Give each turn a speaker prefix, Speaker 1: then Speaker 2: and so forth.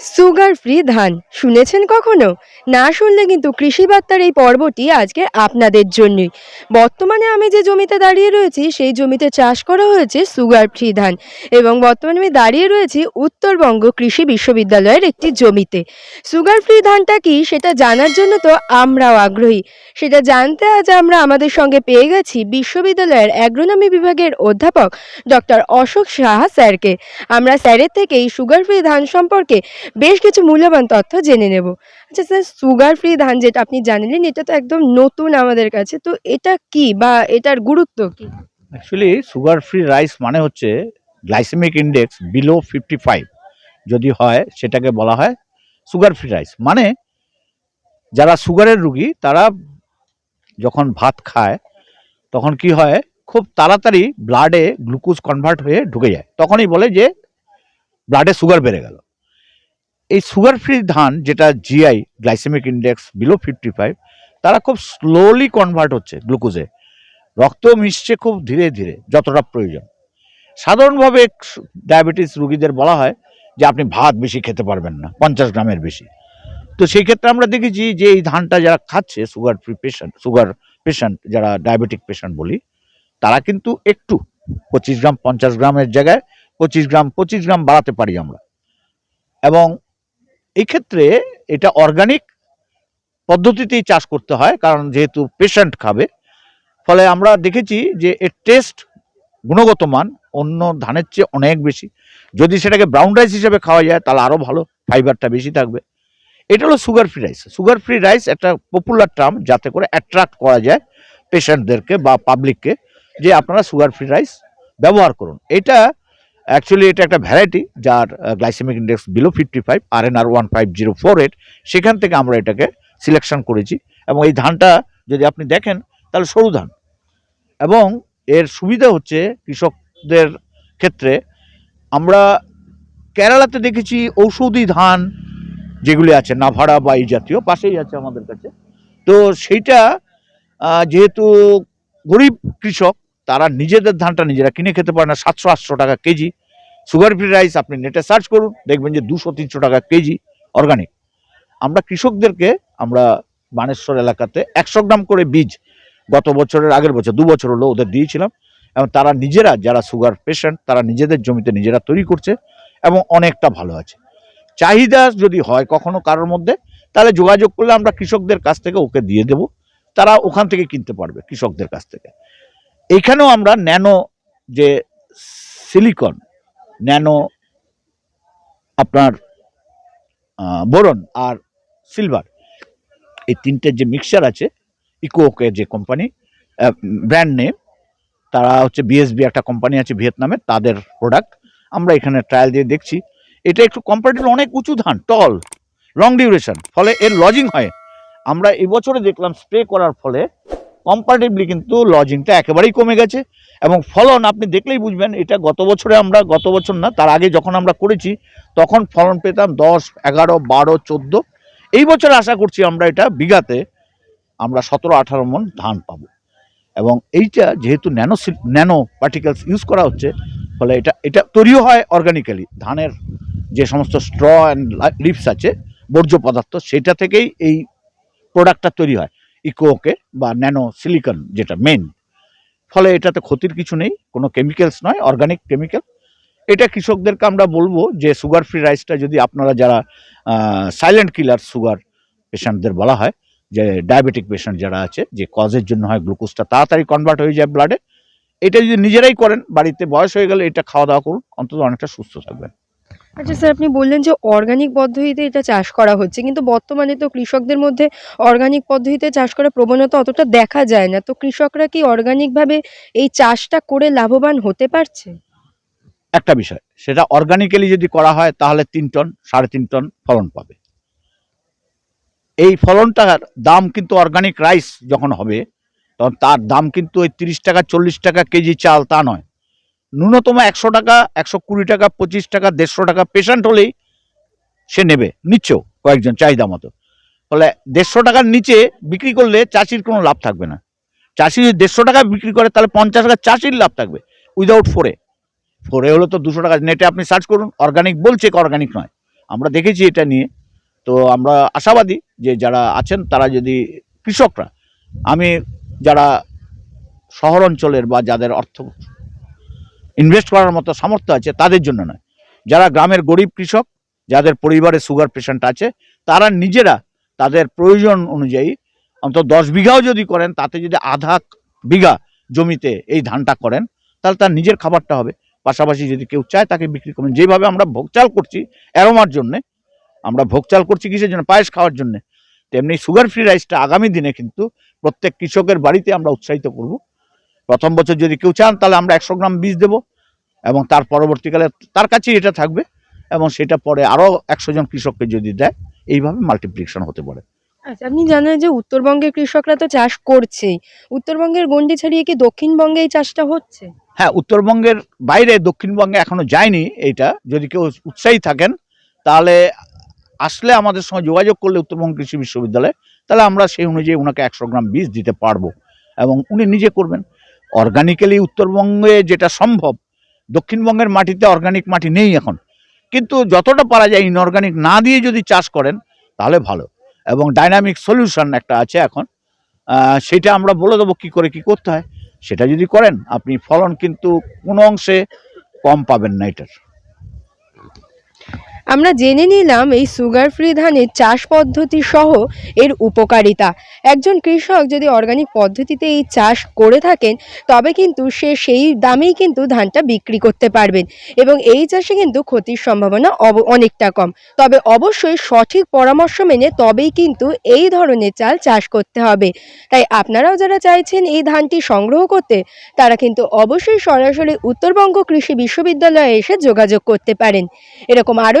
Speaker 1: Sugar free ধান, শুনেছেন কখনো? না শুনলে কিন্তু কৃষি বার্তার এই পর্বটি আজকে আপনাদের জন্যই। বর্তমানে আমি যে জমিতে দাঁড়িয়ে রয়েছি, সেই জমিতে চাষ করা হয়েছে সুগার ফ্রি ধান এবং বর্তমানে আমি দাঁড়িয়ে রয়েছি উত্তরবঙ্গ কৃষি বিশ্ববিদ্যালয়ের একটি জমিতে। সুগার ফ্রি ধানটা কি সেটা জানার জন্য তো আমরাও আগ্রহী। সেটা জানতে আজ আমরা আমাদের সঙ্গে পেয়ে গেছি বিশ্ববিদ্যালয়ের অ্যাগ্রোনমি বিভাগের অধ্যাপক ডক্টর অশোক সাহা স্যারকে। আমরা স্যারের থেকে এই সুগার ফ্রি ধান সম্পর্কে বেশ কিছু মূল্যবান তথ্য জেনে নেব। আচ্ছা স্যার সুগার ফ্রি ধান যেটা আপনি জানলেন, এটা তো একদম নতুন আমাদের কাছে, তো এটা কি বা এটার গুরুত্ব কি?
Speaker 2: অ্যাকচুয়ালি সুগার ফ্রি রাইস মানে হচ্ছে glycemic index below fifty five যদি হয়, সেটাকে বলা হয় সুগার ফ্রি রাইস মানে যারা সুগারের রুগী, তারা যখন ভাত খায়, তখন কি হয়, খুব তাড়াতাড়ি ব্লাডে গ্লুকোজ কনভার্ট হয়ে ঢুকে যায়। তখনই বলে যে ব্লাডে সুগার বেড়ে গেল। এই সুগার ফ্রি ধান যেটা GI glycemic index below fifty five তারা খুব স্লোলি কনভার্ট হচ্ছে গ্লুকোজে রক্ত মিশছে খুব ধীরে ধীরে, যতটা প্রয়োজন। সাধারণভাবে ডায়াবেটিস রুগীদের বলা হয় যে আপনি ভাত বেশি খেতে পারবেন না, পঞ্চাশ গ্রামের বেশি। তো সেই ক্ষেত্রে আমরা দেখেছি যে এই ধানটা যারা খাচ্ছে sugar free patient sugar patient যারা ডায়াবেটিক পেশেন্ট বলি, তারা কিন্তু একটু পঁচিশ গ্রাম, পঞ্চাশ গ্রামের জায়গায় পঁচিশ গ্রাম পঁচিশ গ্রাম বাড়াতে পারি আমরা। এবং এই ক্ষেত্রে এটা অর্গানিক পদ্ধতিতেই চাষ করতে হয়, কারণ যেহেতু পেশেন্ট খাবে, ফলে আমরা দেখেছি যে এর টেস্ট গুণগত মান অন্য ধানের চেয়ে অনেক বেশি। যদি সেটাকে ব্রাউন রাইস হিসেবে খাওয়া যায়, তাহলে আরও ভালো ফাইবারটা বেশি থাকবে। এটা হলো sugar free rice sugar free rice একটা পপুলার টার্ম যাতে করে অ্যাট্রাক্ট করা যায় পেশেন্টদেরকে বা পাবলিককে যে আপনারা সুগার ফ্রি রাইস ব্যবহার করুন। এটা অ্যাকচুয়ালি এটা একটা ভ্যারাইটি যার glycemic index below fifty five R N R one five zero four eight সেখান থেকে আমরা এটাকে সিলেকশন করেছি। এবং এই ধানটা যদি আপনি দেখেন, তাহলে সরু ধান। এবং এর সুবিধা হচ্ছে কৃষকদের ক্ষেত্রে, আমরা কেরালাতে দেখেছি ঔষধি ধান যেগুলি আছে, নাভাড়া বা এই জাতীয়, পাশেই আছে আমাদের কাছে। তো সেইটা যেহেতু গরিব কৃষক তারা নিজেদের ধানটা নিজেরা কিনে খেতে পারে না, সাতশো আটশো টাকা কেজি। সুগার ফ্রি রাইস আপনি নেটে সার্চ করুন, দেখবেন যে দুশো, তিনশো টাকা কেজি অর্গানিক আমরা কৃষকদেরকে, আমরা বানেশ্বর এলাকাতে একশো গ্রাম করে বীজ গত বছরের, আগের বছর, দু বছর হলো ওদের দিয়েছিলাম। এবং তারা নিজেরা যারা সুগার পেশেন্ট তারা নিজেদের জমিতে নিজেরা তৈরি করছে এবং অনেকটা ভালো আছে। চাহিদা যদি হয় কখনো কারোর মধ্যে, তাহলে যোগাযোগ করলে আমরা কৃষকদের কাছ থেকে ওকে দিয়ে দেব। তারা ওখান থেকে কিনতে পারবে কৃষকদের কাছ থেকে। এখানেও আমরা ন্যানো যে সিলিকন, ন্যানো আপনার বোরন আর সিলভার, এই তিনটের যে মিক্সচার আছে, ইকোকে যে কোম্পানি ব্র্যান্ড নেম, তারা হচ্ছে বিএসবি একটা কোম্পানি আছে ভিয়েতনামে, তাদের প্রোডাক্ট, আমরা এখানে ট্রায়াল দিয়ে দেখছি। এটা একটু কম্পারেটিভ অনেক উঁচু ধান টল লং ডিউরেশন ফলে এর লজিং হয়। আমরা এবছরে দেখলাম স্প্রে করার ফলে কম্পারেটিভলি কিন্তু লজিংটা একেবারেই কমে গেছে। এবং ফলন আপনি দেখলেই বুঝবেন, এটা গত বছরে আমরা, গত বছর না, তার আগে যখন আমরা করেছি, তখন ফলন পেতাম দশ, এগারো, বারো, চোদ্দ। এই বছর আশা করছি আমরা এটা বিঘাতে আমরা সতেরো, আঠারো মন ধান পাব। এবং এইটা যেহেতু ন্যানো ন্যানো পার্টিকেলস ইউজ করা হচ্ছে, ফলে এটা এটা তৈরিও হয় অর্গানিক্যালি ধানের যে সমস্ত স্ট্র অ্যান্ড লিভস আছে, বর্জ্য পদার্থ, সেটা থেকেই এই প্রোডাক্টটা তৈরি হয়। ইকোকে বা ন্যানো সিলিকন যেটা মেন ফলে এটাতে ক্ষতির কিছু নেই, কোনো কেমিক্যালস নয় অর্গানিক কেমিক্যাল এটা কৃষকদেরকে আমরা বলব যে সুগার ফ্রি রাইসটা যদি আপনারা যারা সাইলেন্ট কিলার সুগার পেশেন্টদের বলা হয়, যে ডায়াবেটিক পেশেন্ট যারা আছে, যে কজের জন্য হয় গ্লুকোজটা তাড়াতাড়ি কনভার্ট হয়ে যায় ব্লাডে এটা যদি নিজেরাই করেন, বাড়িতে বয়স হয়ে গেলে এটা খাওয়া দাওয়া করুন, অন্তত অনেকটা সুস্থ থাকবেন।
Speaker 1: আচ্ছা স্যার, আপনি বললেন যে অর্গানিক পদ্ধতিতে এটা চাষ করা হচ্ছে, কিন্তু বর্তমানে তো কৃষকদের মধ্যে অর্গানিক পদ্ধতিতে চাষ করার প্রবণতা অতটা দেখা যায় না। তো কৃষকরা কি অর্গানিকভাবে এই চাষটা করে লাভবান হতে পারছে?
Speaker 2: একটা বিষয়, সেটা অর্গানিক্যালি যদি করা হয়, তাহলে তিন টন, সাড়ে তিন টন ফলন পাবে। এই ফলনটার দাম কিন্তু অর্গানিক রাইস যখন হবে, তখন তার দাম কিন্তু ওই তিরিশ টাকা, চল্লিশ টাকা কেজি চাল তা নয়। ন্যূনতম একশো টাকা, একশো কুড়ি টাকা, পঁচিশ টাকা, দেড়শো টাকা পেশেন্ট হলেই সে নেবে, নিচ্ছেও কয়েকজন চাহিদা মতো। ফলে দেড়শো টাকার নিচে বিক্রি করলে চাষির কোনো লাভ থাকবে না। চাষি যদি দেড়শো টাকা বিক্রি করে, তাহলে পঞ্চাশ টাকা চাষির লাভ থাকবে উইদাউট ফোরে ফোরে হলো তো দুশো টাকা নেটে আপনি সার্চ করুন অর্গানিক বলছে অর্গানিক নয়। আমরা দেখেছি এটা নিয়ে। তো আমরা আশাবাদী যে যারা আছেন, তারা যদি কৃষকরা, আমি যারা শহর অঞ্চলের বা যাদের অর্থ ইনভেস্ট করার মতো সামর্থ্য আছে তাদের জন্য নয়। যারা গ্রামের গরিব কৃষক, যাদের পরিবারে সুগার পেশেন্ট আছে, তারা নিজেরা তাদের প্রয়োজন অনুযায়ী অন্তত দশ বিঘাও যদি করেন, তাতে যদি আধা বিঘা জমিতে এই ধানটা করেন, তাহলে তার নিজের খাবারটা হবে। পাশাপাশি যদি কেউ চায় তাকে বিক্রি করবেন। যেভাবে আমরা ভোগচাল করছি অ্যারোমার জন্যে, আমরা ভোগচাল করছি কিসের জন্য? পায়েস খাওয়ার জন্য। তেমনি সুগার ফ্রি রাইসটা আগামী দিনে কিন্তু প্রত্যেক কৃষকের বাড়িতে আমরা উৎসাহিত করব। প্রথম বছর যদি কেউ চান তাহলে আমরা একশো গ্রাম বীজ দেব এবং তার পরবর্তীকালে তার কাছেই এটা থাকবে এবং সেটা পরে আরও একশো জন কৃষককে যদি দেয় এইভাবে মাল্টিপ্লিকেশন হতে পারে।
Speaker 1: আচ্ছা আপনি জানেন যে উত্তরবঙ্গের কৃষকরা তো চাষ করছেই। উত্তরবঙ্গের গন্ডি ছাড়িয়ে কি দক্ষিণবঙ্গে এই চাষটা হচ্ছে?
Speaker 2: হ্যাঁ উত্তরবঙ্গের বাইরে দক্ষিণবঙ্গে এখনও যায়নি এইটা। যদি কেউ উৎসাহী থাকেন তাহলে আসলে আমাদের সঙ্গে যোগাযোগ করলে উত্তরবঙ্গ কৃষি বিশ্ববিদ্যালয়ে তাহলে আমরা সেই অনুযায়ী ওনাকে একশো গ্রাম বীজ দিতে পারব এবং উনি নিজে করবেন। অর্গানিক্যালি উত্তরবঙ্গে যেটা সম্ভব, দক্ষিণবঙ্গের মাটিতে অর্গানিক মাটি নেই এখন। কিন্তু যতটা পারা যায় ইনঅর্গানিক না দিয়ে যদি চাষ করেন, তাহলে ভালো। এবং ডাইনামিক সলিউশন একটা আছে এখন। সেটা আমরা বলে দেবো কী করে কি করতে হয়। সেটা যদি করেন, আপনি ফলন কিন্তু কোনো অংশে কম পাবেন না এটার।
Speaker 1: আমরা জেনে নিলাম এই সুগার ফ্রি ধানের চাষ পদ্ধতি সহ এর উপকারিতা। একজন কৃষক যদি অর্গানিক পদ্ধতিতে এই চাষ করে থাকেন, তবে কিন্তু সে সেই দামেই কিন্তু ধানটা বিক্রি করতে পারবেন এবং এই চাষে কিন্তু ক্ষতির সম্ভাবনা অনেকটা কম। তবে অবশ্যই সঠিক পরামর্শ মেনে তবেই কিন্তু এই ধরনের চাল চাষ করতে হবে। তাই আপনারাও যারা চাইছেন এই ধানটি সংগ্রহ করতে, তারা কিন্তু অবশ্যই সরাসরি উত্তরবঙ্গ কৃষি বিশ্ববিদ্যালয়ে এসে যোগাযোগ করতে পারেন। এরকম আরও